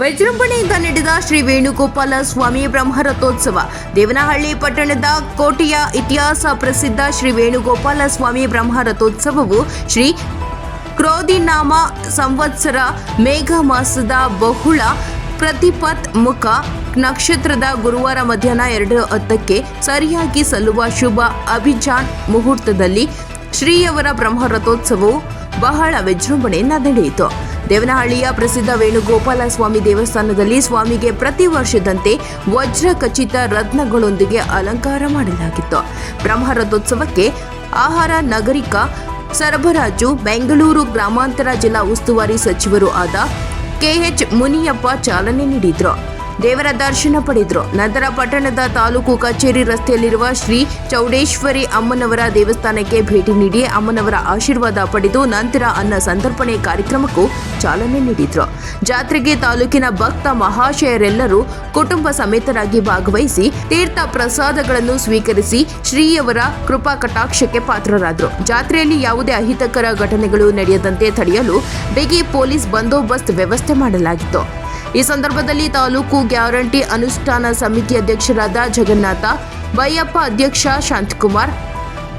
ವಿಜೃಂಭಣೆಯಿಂದ ನಡೆದ ಶ್ರೀ ವೇಣುಗೋಪಾಲ ಸ್ವಾಮಿ ಬ್ರಹ್ಮರಥೋತ್ಸವ. ದೇವನಹಳ್ಳಿ ಪಟ್ಟಣದ ಕೋಟೆಯ ಇತಿಹಾಸ ಪ್ರಸಿದ್ಧ ಶ್ರೀ ವೇಣುಗೋಪಾಲ ಸ್ವಾಮಿ ಬ್ರಹ್ಮರಥೋತ್ಸವವು ಶ್ರೀ ಕ್ರೋಧಿನಾಮ ಸಂವತ್ಸರ ಮೇಘ ಮಾಸದ ಬಹುಳ ಪ್ರತಿಪತ್ ಮುಖ ನಕ್ಷತ್ರದ ಗುರುವಾರ ಮಧ್ಯಾಹ್ನ ಎರಡು ಹತ್ತಕ್ಕೆ ಸರಿಯಾಗಿ ಸಲ್ಲುವ ಶುಭ ಅಭಿಜಾನ್ ಮುಹೂರ್ತದಲ್ಲಿ ಶ್ರೀಯವರ ಬ್ರಹ್ಮರಥೋತ್ಸವವು ಬಹಳ ವಿಜೃಂಭಣೆಯಿಂದ ನಡೆಯಿತು. ದೇವನಹಳ್ಳಿಯ ಪ್ರಸಿದ್ಧ ವೇಣುಗೋಪಾಲ ಸ್ವಾಮಿ ದೇವಸ್ಥಾನದಲ್ಲಿ ಸ್ವಾಮಿಗೆ ಪ್ರತಿ ವರ್ಷದಂತೆ ವಜ್ರ ಖಚಿತ ರತ್ನಗಳೊಂದಿಗೆ ಅಲಂಕಾರ ಮಾಡಲಾಗಿತ್ತು. ಬ್ರಹ್ಮರಥೋತ್ಸವಕ್ಕೆ ಆಹಾರ, ನಾಗರಿಕ, ಸರಬರಾಜು, ಬೆಂಗಳೂರು ಗ್ರಾಮಾಂತರ ಜಿಲ್ಲಾ ಉಸ್ತುವಾರಿ ಸಚಿವರು ಆದ ಕೆಎಚ್ ಮುನಿಯಪ್ಪ ಚಾಲನೆ ನೀಡಿದ್ರು. ದೇವರ ದರ್ಶನ ಪಡೆದರು. ನಂತರ ಪಟ್ಟಣದ ತಾಲೂಕು ಕಚೇರಿ ರಸ್ತೆಯಲ್ಲಿರುವ ಶ್ರೀ ಚೌಡೇಶ್ವರಿ ಅಮ್ಮನವರ ದೇವಸ್ಥಾನಕ್ಕೆ ಭೇಟಿ ನೀಡಿ ಅಮ್ಮನವರ ಆಶೀರ್ವಾದ ಪಡೆದು ನಂತರ ಅನ್ನ ಸಂತರ್ಪಣೆ ಕಾರ್ಯಕ್ರಮಕ್ಕೂ ಚಾಲನೆ ನೀಡಿದರು. ಜಾತ್ರೆಗೆ ತಾಲೂಕಿನ ಭಕ್ತ ಮಹಾಶಯರೆಲ್ಲರೂ ಕುಟುಂಬ ಸಮೇತರಾಗಿ ಭಾಗವಹಿಸಿ ತೀರ್ಥ ಪ್ರಸಾದಗಳನ್ನು ಸ್ವೀಕರಿಸಿ ಶ್ರೀಯವರ ಕೃಪಾ ಕಟಾಕ್ಷಕ್ಕೆ ಪಾತ್ರರಾದರು. ಜಾತ್ರೆಯಲ್ಲಿ ಯಾವುದೇ ಅಹಿತಕರ ಘಟನೆಗಳು ನಡೆಯದಂತೆ ತಡೆಯಲು ಬಿಗಿ ಪೊಲೀಸ್ ಬಂದೋಬಸ್ತ್ ವ್ಯವಸ್ಥೆ ಮಾಡಲಾಗಿತ್ತು. ಈ ಸಂದರ್ಭದಲ್ಲಿ ತಾಲೂಕು ಗ್ಯಾರಂಟಿ ಅನುಷ್ಠಾನ ಸಮಿತಿ ಅಧ್ಯಕ್ಷರಾದ ಜಗನ್ನಾಥ, ಬೈಯಪ್ಪ ಅಧ್ಯಕ್ಷ ಶಾಂತಕುಮಾರ್,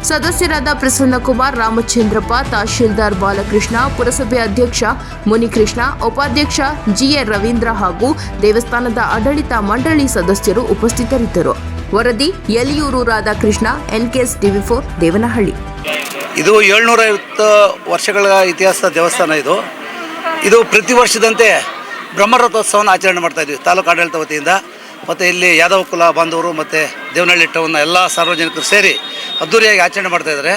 ಸದಸ್ಯರಾದ ಪ್ರಸನ್ನಕುಮಾರ್, ರಾಮಚಂದ್ರಪ್ಪ, ತಹಶೀಲ್ದಾರ್ ಬಾಲಕೃಷ್ಣ, ಪುರಸಭೆ ಅಧ್ಯಕ್ಷ ಮುನಿಕೃಷ್ಣ, ಉಪಾಧ್ಯಕ್ಷ ಜಿಎ ರವೀಂದ್ರ ಹಾಗೂ ದೇವಸ್ಥಾನದ ಆಡಳಿತ ಮಂಡಳಿ ಸದಸ್ಯರು ಉಪಸ್ಥಿತರಿದ್ದರು. ವರದಿ Yaliyur Radhakrishna, NKS TV four Devanahalli. ಇದು ಏಳ್ನೂರ ಐವತ್ತು ವರ್ಷಗಳ ಇತಿಹಾಸದ ದೇವಸ್ಥಾನ ಇದು. ಇದು ಪ್ರತಿ ವರ್ಷದಂತೆ ಬ್ರಹ್ಮರಥೋತ್ಸವನ ಆಚರಣೆ ಮಾಡ್ತಾ ಇದ್ವಿ, ತಾಲೂಕು ಆಡಳಿತ ವತಿಯಿಂದ. ಮತ್ತು ಇಲ್ಲಿ ಯಾದವ ಕುಲ ಬಾಂಧವರು ಮತ್ತು ದೇವನಹಳ್ಳಿ ಟೌನ್ನ ಎಲ್ಲ ಸಾರ್ವಜನಿಕರು ಸೇರಿ ಅದ್ದೂರಿಯಾಗಿ ಆಚರಣೆ ಮಾಡ್ತಾ ಇದ್ದಾರೆ.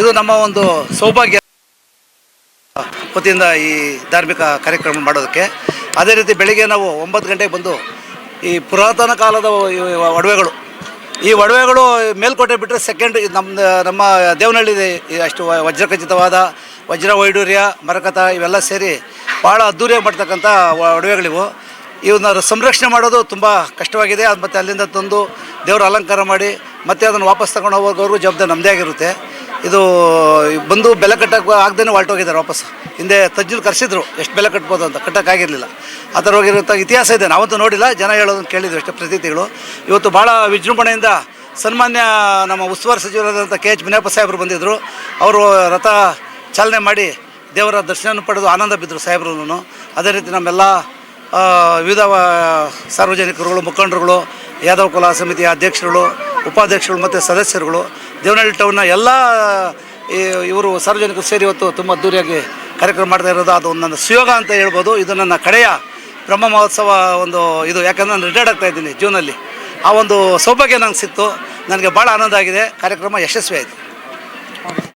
ಇದು ನಮ್ಮ ಒಂದು ಸೌಭಾಗ್ಯ ವತಿಯಿಂದ ಈ ಧಾರ್ಮಿಕ ಕಾರ್ಯಕ್ರಮ ಮಾಡೋದಕ್ಕೆ. ಅದೇ ರೀತಿ ಬೆಳಿಗ್ಗೆ ನಾವು ಒಂಬತ್ತು ಗಂಟೆಗೆ ಬಂದು ಈ ಪುರಾತನ ಕಾಲದ ಒಡವೆಗಳು, ಈ ಒಡವೆಗಳು ಮೇಲ್ಕೋಟೆ ಬಿಟ್ಟರೆ ಸೆಕೆಂಡ್ ನಮ್ಮ ನಮ್ಮ ದೇವನಹಳ್ಳಿ ಅಷ್ಟು ವಜ್ರಖಚಿತವಾದ ವಜ್ರ ವೈಡೂರ್ಯ ಮರಕತ ಇವೆಲ್ಲ ಸೇರಿ ಭಾಳ ಅದ್ಧೂರಿಯಾಗಿ ಮಾಡ್ತಕ್ಕಂಥ ಒಡವೆಗಳಿವು. ಇವನ್ನ ಸಂರಕ್ಷಣೆ ಮಾಡೋದು ತುಂಬ ಕಷ್ಟವಾಗಿದೆ. ಅದು ಮತ್ತು ಅಲ್ಲಿಂದ ತಂದು ದೇವರ ಅಲಂಕಾರ ಮಾಡಿ ಮತ್ತೆ ಅದನ್ನು ವಾಪಸ್ ತಗೊಂಡು ಹೋಗೋವರೆಗೂ ಜವಾಬ್ದಾರಿ ನಮ್ಮದೇ ಆಗಿರುತ್ತೆ. ಇದು ಬಂದು ಬೆಲೆ ಕಟ್ಟಕ್ಕೆ ಆಗದೇ ಹೊರಟೋಗಿದ್ದಾರೆ ವಾಪಸ್. ಹಿಂದೆ ತಜ್ಜಲು ಕರೆಸಿದ್ರು, ಎಷ್ಟು ಬೆಲೆ ಕಟ್ಬೋದು ಅಂತ. ಕಟ್ಟೋಕ್ಕಾಗಿರಲಿಲ್ಲ ಆ ಥರ ಹೋಗಿರುವಂಥ ಇತಿಹಾಸ ಇದೆ. ನಾವಂತೂ ನೋಡಿಲ್ಲ. ಜನ ಹೇಳೋದನ್ನು ಕೇಳಿದ್ವಿ ಅಷ್ಟೇ ಪ್ರತೀತಿಗಳು. ಇವತ್ತು ಭಾಳ ವಿಜೃಂಭಣೆಯಿಂದ ಸನ್ಮಾನ್ಯ ನಮ್ಮ ಉಸ್ತುವಾರಿ ಸಚಿವರಾದಂಥ ಕೆ ಎಚ್ ಮುನಿಯಪ್ಪ ಸಾಹೇಬರು ಬಂದಿದ್ದರು ಅವರು ರಥ ಚಾಲನೆ ಮಾಡಿ ದೇವರ ದರ್ಶನ ಪಡೆದು ಆನಂದ ಬಿದ್ದರು ಸಾಹೇಬ್ರು ಅದೇ ರೀತಿ ನಮ್ಮೆಲ್ಲ ವಿವಿಧ ಸಾರ್ವಜನಿಕರುಗಳು, ಮುಖಂಡರುಗಳು, ಯಾದವ ಕುಲ ಸಮಿತಿಯ ಅಧ್ಯಕ್ಷರುಗಳು, ಉಪಾಧ್ಯಕ್ಷರುಗಳು ಮತ್ತು ಸದಸ್ಯರುಗಳು, ದೇವನಹಳ್ಳಿ ಟೌನ್ನ ಎಲ್ಲ ಇವರು ಸಾರ್ವಜನಿಕರು ಸೇರಿ ಇವತ್ತು ತುಂಬ ಅದ್ದೂರಿಯಾಗಿ ಕಾರ್ಯಕ್ರಮ ಮಾಡ್ತಾ ಇರೋದು ಅದು ನನ್ನ ಸುಯೋಗ ಅಂತ ಹೇಳ್ಬೋದು. ಇದು ನನ್ನ ಕಡೆಯ ಬ್ರಹ್ಮ ಮಹೋತ್ಸವ ಒಂದು ಇದು. ಯಾಕಂದರೆ ನಾನು ರಿಟೈರ್ಡ್ ಆಗ್ತಾ ಇದ್ದೀನಿ ಜೂನಲ್ಲಿ. ಆ ಒಂದು ಸೌಭಾಗ್ಯ ನಂಗೆ ಸಿಕ್ತು. ನನಗೆ ಭಾಳ ಆನಂದ ಆಗಿದೆ. ಕಾರ್ಯಕ್ರಮ ಯಶಸ್ವಿ ಆಯಿತು